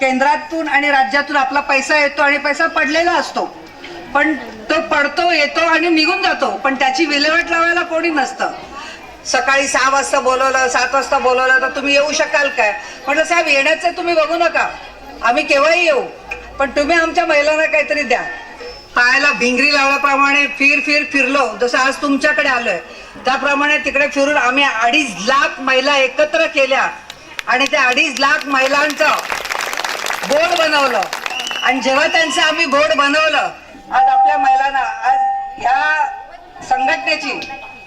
केंद्रातून आणि राज्यातून आपला पैसा येतो आणि पैसा पडलेला असतो. पण तो पडतो येतो आणि निघून जातो. पण त्याची विल्हेवाट लावायला कोणी नसतं. सकाळी सहा वाजता बोलवलं सात वाजता बोलवलं तर तुम्ही येऊ शकाल काय? म्हटलं साहेब येण्याचं तुम्ही बघू नका. आम्ही केव्हाही येऊ. पण तुम्ही आमच्या महिलांना काहीतरी द्या. पायाला भिंगरी लावल्याप्रमाणे फिर फिर फिरलो. जसं आज तुमच्याकडे आलोय. त्याप्रमाणे तिकडे फिरून आम्ही अडीच लाख महिला एकत्र केल्या. आणि त्या अडीच लाख महिलांचं बोर्ड बनवलं. आणि जेव्हा त्यांचं आम्ही बोर्ड बनवलं आज आपल्या महिलांना आज ह्या संघटनेची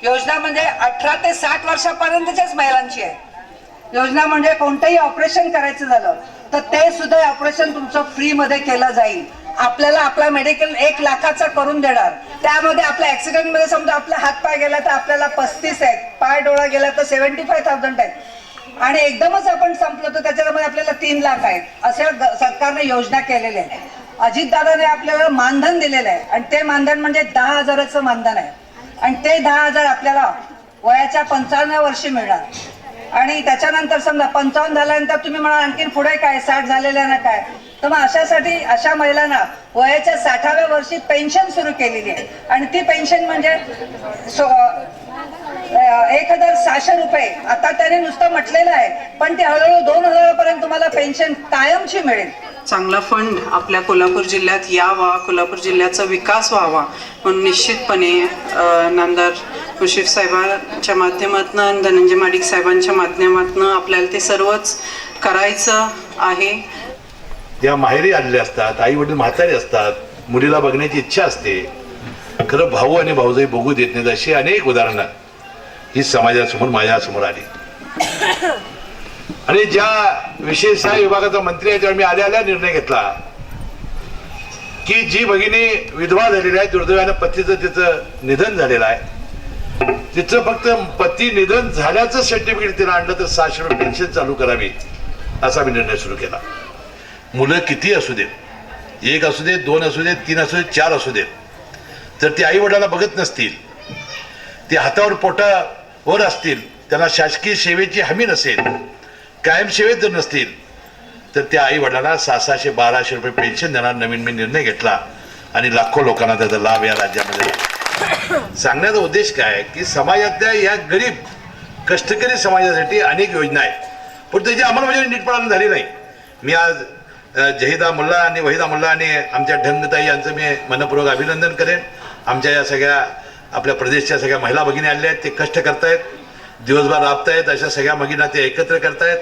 योजना म्हणजे अठरा ते साठ वर्षापर्यंतच्याच महिलांची आहे. योजना म्हणजे कोणतंही ऑपरेशन करायचं झालं तर ते सुद्धा ऑपरेशन तुमचं फ्री मध्ये केलं जाईल. आपल्याला आपला मेडिकल एक लाखाचा करून देणार. त्यामध्ये आपल्या ऍक्सिडेंटमध्ये समजा आपला हात पाय गेला तर आपल्याला पस्तीस आहेत. पाय डोळा गेला तर सेव्हन्टी फाय थाउजंड आहेत. आणि एकदमच आपण संपलो तर त्याच्यामध्ये आपल्याला तीन लाख आहेत. अशा सरकारने योजना केलेल्या आहेत. अजितदादाने आपल्याला मानधन दिलेलं आहे. आणि ते मानधन म्हणजे दहा हजाराचं मानधन आहे. आणि ते दहा हजार आपल्याला वयाच्या पंचावन्न वर्षी मिळणार. आणि त्याच्यानंतर समजा पंचावन्न झाल्यानंतर तुम्ही म्हणा आणखीन पुढे काय? साठ झालेल्या काय? तर मग अशासाठी अशा महिलांना वयाच्या साठाव्या वर्षी पेन्शन सुरू केलेली आहे. आणि ती पेन्शन म्हणजे सो- सहाशे रुपये. आता त्याने नुसतं म्हटलेलं आहे पण ते हळूहळू दोन हजारापर्यंत तुम्हाला पेन्शन कायमची मिळेल. चांगला फंड आपल्या कोल्हापूर जिल्ह्यात यावा कोल्हापूर जिल्ह्याचा विकास व्हावा म्हणून निश्चितपणे नामदार मुश्रीफ साहेबांच्या माध्यमातून धनंजय माडिक साहेबांच्या माध्यमातून आपल्याला ते सर्वच करायचं आहे. त्या माहेरी आलेले असतात आई वडील म्हातारे असतात मुलीला बघण्याची इच्छा असते खरं भाऊ आणि भाऊजाई बघू देत नाहीत अशी अनेक उदाहरणं. ही समाजासमोर माझ्यासमोर आली. आणि ज्या विशेष विभागाचा मंत्री आहे त्यावेळी मी आल्या आल्या निर्णय घेतला. की जी भगिनी विधवा झालेली आहे दुर्दैवानं पतीचं तिचं निधन झालेलं आहे. तिचं फक्त पती निधन झाल्याचं सर्टिफिकेट तिला आणलं तर सहाशे रुपये पेन्शन चालू करावी असा मी निर्णय सुरू केला. मुलं किती असू देत? एक असू देत दोन असू देत तीन असू देत चार असू देत. तर ती आई वडिलांना बघत नसतील. ती हातावर पोटा वर असतील त्यांना शासकीय सेवेची हमी नसेल कायम सेवेत जर नसतील तर त्या आई वडिलांना सहा सहाशे बाराशे रुपये पेन्शन देणार नवीन मी निर्णय घेतला आणि लाखो लोकांना त्याचा लाभ या राज्यामध्ये. सांगण्याचा उद्देश काय? की समाजातल्या या गरीब कष्टकरी समाजासाठी अनेक योजना आहेत. पण त्याची अंमलबजावणी नीटपणाने झाली नाही. मी आज जहिदा मुल्ला आणि वहिदा मुल्ला आणि आमच्या ढंगताई यांचं मी मनपूर्वक अभिनंदन करेन. आमच्या या सगळ्या आपल्या प्रदेशच्या सगळ्या महिला भगिनी आल्या आहेत ते कष्ट करतायत दिवसभर राबतायत अशा सगळ्या भगिना ते एकत्र करतायत.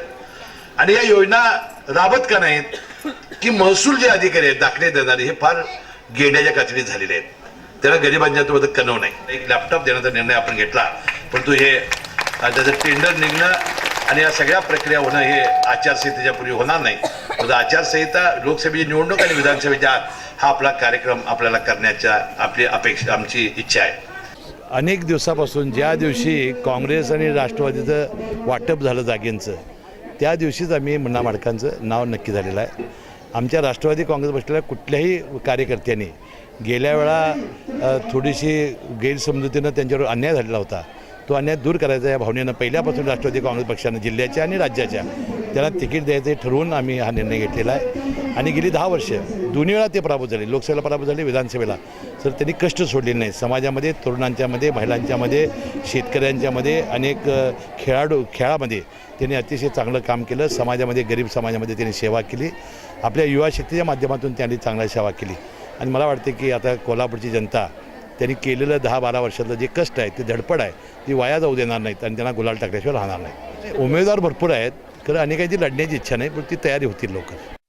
आणि या योजना राबत का नाहीत की महसूल जे अधिकारी आहेत दाखले देणारे हे फार गेड्याच्या कातडीत झालेले आहेत. त्याला गरिबांच्या तो कणव नाही. एक लॅपटॉप देण्याचा निर्णय आपण घेतला परंतु हे त्याचं टेंडर निघणं आणि या सगळ्या प्रक्रिया होणं हे आचारसंहितेच्या पूर्वी होणार नाही. परंतु आचारसंहिता लोकसभेची निवडणूक आणि विधानसभेच्या हा आपला कार्यक्रम आपल्याला करण्याच्या आपली अपेक्षा आमची इच्छा आहे. अनेक दिवसापासून ज्या दिवशी काँग्रेस आणि राष्ट्रवादीचं वाटप झालं जागेंचं त्या दिवशीच आम्ही मुन्ना माडकांचं नाव नक्की झालेलं आहे. आमच्या राष्ट्रवादी काँग्रेस पक्षाला कुठल्याही कार्यकर्त्यांनी गेल्या वेळा थोडीशी गैरसमजुतीनं त्यांच्यावर अन्याय झालेला होता. तो अन्याय दूर करायचा या भावनेनं पहिल्यापासून राष्ट्रवादी काँग्रेस पक्षानं जिल्ह्याच्या आणि राज्याच्या त्याला तिकीट द्यायचं हे ठरवून आम्ही हा निर्णय घेतलेला आहे. आणि गेली दहा वर्ष. दोन्ही वेळा ते पराभूत झाले. लोकसभेला पराभूत झाले विधानसभेला. तर त्यांनी कष्ट सोडलेले नाही समाजामध्ये तरुणांच्यामध्ये महिलांच्यामध्ये शेतकऱ्यांच्यामध्ये अनेक खेळाडू खेळामध्ये त्यांनी अतिशय चांगलं काम केलं. समाजामध्ये गरीब समाजामध्ये त्यांनी सेवा केली. आपल्या युवा शक्तीच्या माध्यमातून त्यांनी चांगली सेवा केली. आणि मला वाटते की आता कोल्हापूरची जनता त्यांनी केलेलं दहा बारा वर्षातलं जे कष्ट आहे ते धडपड आहे ती वाया जाऊ देणार नाहीत आणि त्यांना गुलाल टाकल्याशिवाय राहणार नाही उमेदवार भरपूर आहेत. खरं अनेकांची लढण्याची इच्छा नाही पण ती तयारी होतील लवकर.